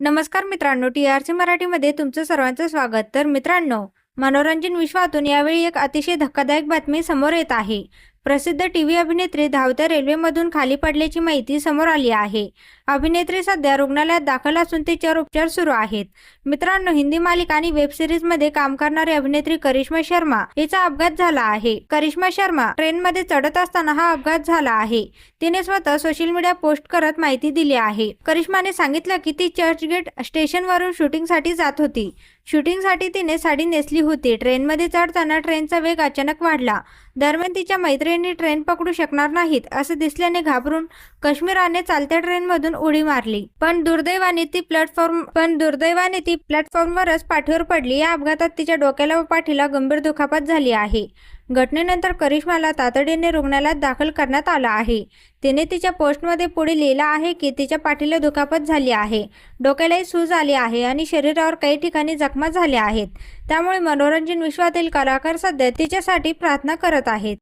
नमस्कार मित्रांनो T R C मराठीमध्ये तुमचं सर्वांचं स्वागत. तर मित्रांनो मनोरंजन विश्वातून यावेळी एक अतिशय धक्कादायक बातमी समोर येत आहे. प्रसिद्ध टी व्ही अभिनेत्री धावत्या रेल्वेमधून खाली पडल्याची माहिती समोर आली आहे. अभिनेत्री सध्या रुग्णालयात दाखल असून तिच्यावर उपचार सुरू आहेत. मित्रांनो हिंदी मालिका आणि वेब सिरीजमध्ये काम करणारी अभिनेत्री करिश्मा शर्मा हिचा अपघात झाला आहे. करिश्मा शर्मा ट्रेन मध्ये चढत असताना हा अपघात झाला आहे. तिने स्वतः सोशल मीडिया पोस्ट करत माहिती दिली आहे. करिश्माने सांगितलं की ती चर्चगेट स्टेशनवरून शूटिंगसाठी जात होती. शूटिंगसाठी तिने साडी नेसली होती. ट्रेनमध्ये चढताना ट्रेनचा वेग अचानक वाढला. दरम्यान तिच्या मैत्रिणी ट्रेन पकडू शकणार नाहीत असं दिसल्याने घाबरून काश्मीराने चालत्या ट्रेनमधून उडी मारली. पण दुर्दैवाने ती प्लॅटफॉर्म पण दुर्दैवाने ती प्लॅटफॉर्मवरच पाठीवर पडली. या अपघातात तिच्या डोक्याला व पाठीला गंभीर दुखापत झाली आहे. घटनेनंतर करिश्माला तातडीने रुग्णालयात दाखल करण्यात आलं आहे. तिने तिच्या पोस्टमध्ये पुढे लिहिलं आहे की तिच्या पाठीला दुखापत झाली आहे. डोक्यालाही सूज आली आहे आणि शरीरावर काही ठिकाणी जखमा झाल्या आहेत. त्यामुळे मनोरंजन विश्वातील कलाकार सध्या तिच्यासाठी प्रार्थना करत आहेत.